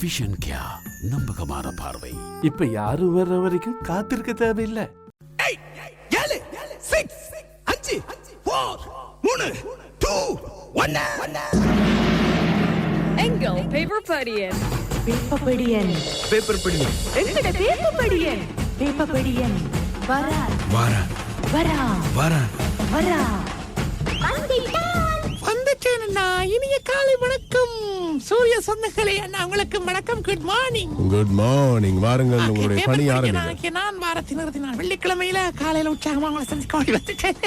Vision கியா நம்பகமான பார்வை. இப்ப யாரும் வர்ற வரைக்கும் காத்திருக்க தேவையில்லை. ஏழு சிக்ஸ் அஞ்சு ஃபோர் மூணு டூ ஒன்னு. எங்கள் பேப்பர் படியன்? வேப்பப்படியன் பேப்பர் படி எங்கட வேப்பப்படியன் வேப்பப்படியன் வரா. வாரா. வரா. வாரா. வரா. அண்ணா. இனிய காலை வணக்கம். சூரிய சொந்தங்களே அண்ணா உங்களுக்கு வணக்கம். குட் மார்னிங் குட் மார்னிங் வாருங்கள் உங்களுடைய பணி ஆரம்பிங்க. நான் வாரத்தினரது நான் வெள்ளிக்கிழமையில காலையில உற்சாகமா உங்களை சந்திக்க ஓடி வந்துட்டேன்.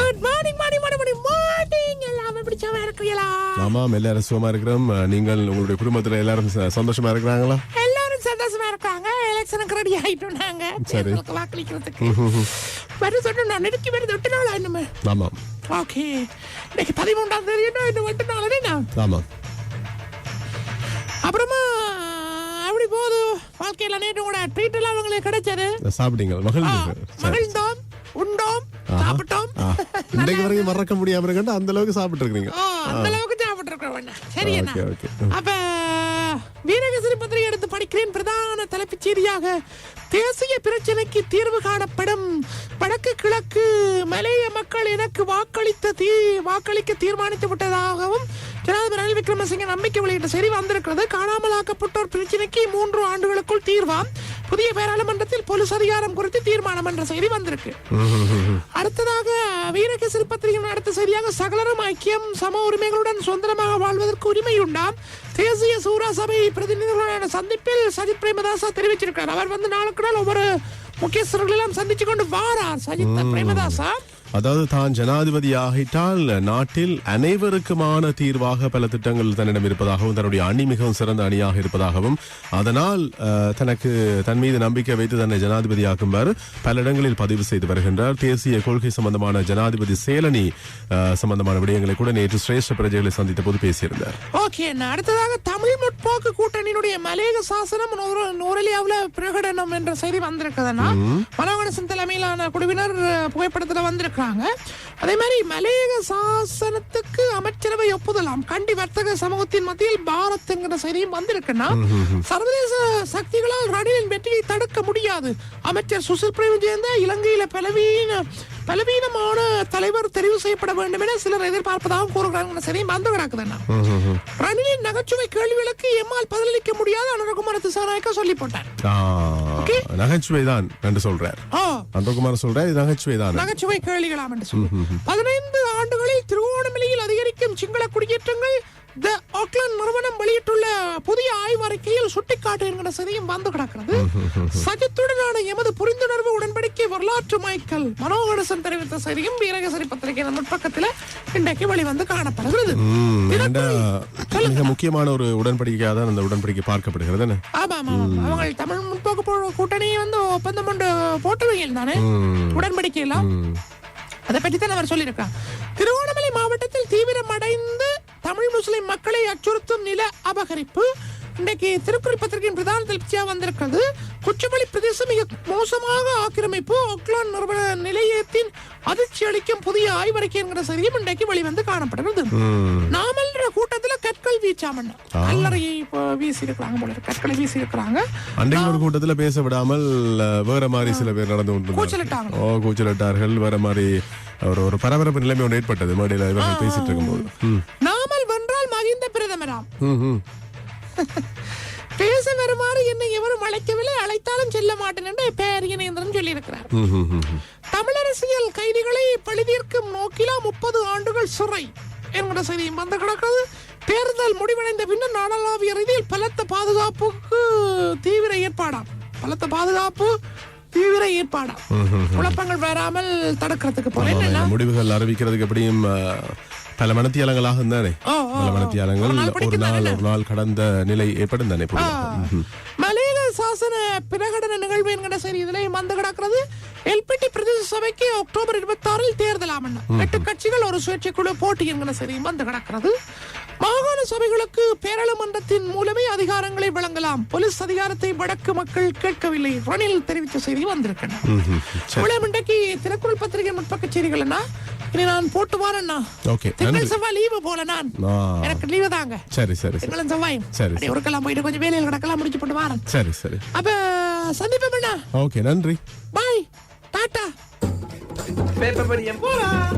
Good morning morning morning morning எல்லாம் பிடிச்சவா இருக்கிறீங்களா ஆமாம் எல்லாரும் சுகமா இருக்கிறோம். நீங்கள் உங்களுடைய குடும்பத்துல எல்லாரும் சந்தோஷமா இருக்கிறாங்களா? எல்லாரும் சந்தோஷமா இருக்காங்க எலெக்ஷனுக்கு ரெடி ஆயிட்டோம் நாங்க. வாக்களிக்கிறதுக்கு. வருது சொன்னா நான் நெருக்கி வருது. எட்டு நாள் இன்னுமே ஆமாம். ஓகே இன்னைக்கு பதிமூன்றாம் தேதி என்ன இன்னும் எட்டு நாள் என்ன ஆமாம் அப்புறமா எப்படி போகுது? வாழ்க்கையில நேற்று கூட ட்ரீட் எல்லாம் உங்களுக்கு கிடைச்சது. சாப்பிட்டீங்க. மகிழ்ந்தோம் உண்டோம். சாப்பிட்டோம். இன்றைக்கு வரைக்கும் மறக்க முடியாம இருக்கா அந்த அளவுக்கு சாப்பிட்டு இருக்கீங்க அந்த அளவுக்கு சாப்பிட்டு இருக்கிறோம் சரி அப்ப வீரகசரி பத்திரிகை எடுத்து படிக்கிறேன். பிரதான தலைப்புச் செய்தியாக தேசிய பிரச்சனைக்கு தீர்வு காணப்படும் வடக்கு கிழக்கு மலைய மக்கள் எனக்கு வாக்களித்த தீ வாக்களிக்க தீர்மானித்து விட்டதாகவும் ஜனாதிபதி ரணில் விக்ரமசிங்க நம்பிக்கை வெளியிட்ட சரி வந்திருக்கிறது. காணாமலாக்கப்பட்டோர் பிரச்சனைக்கு மூன்று ஆண்டுகளுக்குள் தீர்வாம். புதிய பாராளுமன்றத்தில் போலீஸ் அதிகாரம் குறித்து தீர்மானம் என்ற செய்தி வந்திருக்கு. அடுத்ததாக வீரகேசரி பத்திரிகை அடுத்த செய்தியாக சகலரும் ஐக்கியம் சம உரிமைகளுடன் சுதந்திரமாக வாழ்வதற்கு உரிமை உண்டாம் தேசிய சூரா சபை பிரதிநிதிகளுடனான சந்திப்பில் சஜித் பிரேமதாசா தெரிவிச்சிருக்கார் அவர் வந்து நாளுக்கு நாள் ஒவ்வொரு முக்கியஸ்தர்களெல்லாம் சந்திச்சு கொண்டு வாரார் சஜித் பிரேமதாசா. அதாவது தான் ஜனாதிபதியாகிட்டால் நாட்டில் அனைவருக்குமான தீர்வாக பல திட்டங்கள் தன்னிடம் இருப்பதாகவும் தன்னுடைய அணி மிகவும் சிறந்த அணியாக இருப்பதாகவும் அதனால் தனக்கு தன் மீது நம்பிக்கை வைத்து தன்னை ஜனாதிபதியாக்குமாறு பல இடங்களில் பதிவு செய்து வருகின்றார். தேசிய கொள்கை சம்பந்தமான ஜனாதிபதி சேலனி சம்பந்தமான விடயங்களை கூட நேற்று சிரேஷ்ட பிரஜைகளை சந்தித்த போது பேசியிருந்தார். ஓகே அடுத்ததாக தமிழ் முற்போக்கு கூட்டணியினுடைய மலேக சாசனம் நூறு- பிரகடனம் என்ற செய்தி வந்திருக்குதுன்னா மனோகணசன் தலைமையிலான குழுவினர் புகைப்படத்துல வந்திருக்காங்க அதே மாதிரி மலேக சாசனத்துக்கு அமைச்சரவை ஒப்புதலாம். கண்டி வர்த்தக சமூகத்தின் மத்தியில் பாரத் என்கிற செய்தியும் வந்திருக்குன்னா சர்வதேச சக்திகளால் ரணிலின் வெற்றியை தடுக்க முடியாது. அமைச்சர் சுசில் பிரேமஜெயந்த இலங்கையில பலவீன பலவீனமான தலைவர் தெரிவு செய்யப்பட வேண்டும் என சிலர் எதிர்பார்ப்பதாக கூறுகிறாங்க. செய்தியும் வந்து கிடக்குதுன்னா ரணிலின் நகைச்சுவை கேள்விகளுக்கு எம்மால் பதிலளிக்க முடியாது அனுரகுமார திசாநாயக்கா சொல்லி போட்டார். நகைச்சுவை தான் என்று சொல்றார். ஆ. அன்பகுமார் சொல்றார் நகைச்சுவை தான். நகைச்சுவை கேள்விகளாம் என்று சொல்லி பதினைந்து ஆண்டுகளில் திருவோணமலையில் அதிகரிக்கும் சிங்கள குடியேற்றங்கள் த ஆக்லாந்து நிறுவனம் வெளியிட்டுள்ள புதிய ஆய்வறிக்கையில் சுட்டிக்காட்டு என்கிற செய்தியும் வந்து கிடக்கிறது. சஜித்துடனான எமது புரிந்துணர்வு உடன்படிக்கை வரலாற்று மைக்கேல் மனோகரசன் தெரிவித்த செய்தியும் வீரகசரி பத்திரிகை முற்பக்கத்தில் இன்றைக்கு வெளிவந்து காணப்படுகிறது மிக முக்கியமான ஒரு உடன்படிக்கையாக தான் அந்த உடன்படிக்கை பார்க்கப்படுகிறது என்ன? ஆமா ஆமா ஆமா. அவங்க தமிழ் முற்போக்கு கூட்டணியை வந்து ஒப்பந்தம் கொண்டு போட்டவங்க தானே. உடன்படிக்கை எல்லாம். அதை பற்றி தான் அவர் சொல்லியிருக்கார் திருவோணமலை மாவட்டத்தில் தீவிரமடைந்து தமிழ் முஸ்லிம் மக்களை அச்சுறுத்தும் நில அபகரிப்பு இன்றைக்கு திருக்குறள் பத்திரிகையின் பிரதான தலைப்பியா வந்திருக்கிறது. குச்சவெளி பிரதேசம் மிக மோசமாக ஆக்கிரமிப்பு ஒக்லான் நிறுவன நிலையத்தின் அதிர்ச்சி அளிக்கும் புதிய ஆய்வறிக்கை என்கிற செய்தியும் இன்றைக்கு வெளிவந்து காணப்படுகிறது. ம். நாமல்ன்ற கூட்டத்துல கற்கள் வீச்சாமண்ணா கல்லறையை வீசி இருக்கிறாங்க போல. கற்களை வீசி இருக்கிறாங்க அன்றைக்கு ஒரு கூட்டத்துல பேச விடாமல் வேற மாதிரி சில பேர் நடந்து கொண்டு கூச்சலிட்டாங்க. ஓ கூச்சலிட்டார்கள். வேற மாதிரி ஒரு ஒரு பரபரப்பு நிலைமை ஒன்று ஏற்பட்டது. மேடையில் பேசிட்டு இருக்கும்போது. நாமல் வென்றால் மகிந்த பிரதமராம். பேச வருமாறு என்னை எவரும் அழைக்கவில்லை. அழைத்தாலும் செல்ல மாட்டேன் என்று பேரியனேந்திரன் சொல்லியிருக்கிறார். தமிழரசியல் கைதிகளை பழிதீர்க்கும் நோக்கிலா முப்பது ஆண்டுகள் சிறை என்கிற செய்தியும் வந்து கிடக்கிறது. தேர்தல் முடிவடைந்த பின்னர் நாடளாவிய ரீதியில் பலத்த பாதுகாப்புக்கு தீவிர ஏற்பாடாம். பலத்த பாதுகாப்பு தீவிர ஏற்பாடாம். குழப்பங்கள் வராமல் தடுக்கிறதுக்கு இந்த முடிவுகள் அறிவிக்கிறதுக்கு எப்படியும் பல மனத்தியாலங்களாக தானே ஓ, ஓ, பல. மனத்தியாலங்கள் ஒரு நாள் ஒரு நாள் கடந்த நிலை ஏற்படும் தானே பொதுவாக. ம். மலையக சாசன பிரகடன நிகழ்வு என்கிற சரி இதுல வந்து கிடக்கிறது. எல்பிடி பிரதேச சபைக்கு அக்டோபர் இருபத்தி ஆறில் தேர்தல் ஆமண்ணா எட்டு கட்சிகள் ஒரு சுயேட்சை குழு போட்டி என்கிற சரி வந்து கிடக்கிறது. மாகாண சபைகளுக்கு பேராளுமன்றத்தின் மூலமே அதிகாரங்களை வழங்கலாம். போலீஸ் அதிகாரத்தை வடக்கு மக்கள் கேட்கவில்லை. ரணில் தெரிவித்த செய்தி வந்திருக்கின்றன. இன்றைக்கு திருக்குறள் பத்திரிகை முற்பக்க செய்திகள்னா இனி நான் போட்டு வரேன்னா. ஓகே திங்கள் நன்றி. செவ்வாய் லீவு போல நான். எனக்கு லீவு தாங்க. சரி சரி திங்களும் செவ்வாயும். சரி, ஒருக்கெல்லாம் போயிட்டு கொஞ்சம் வேலையில் கிடக்கலாம் முடிச்சு போட்டு வரேன். சரி சரி. அப்ப சந்திப்போம் அண்ணா. ஓகே நன்றி. பாய் டாட்டா பேப்பர் படியன் போலாம்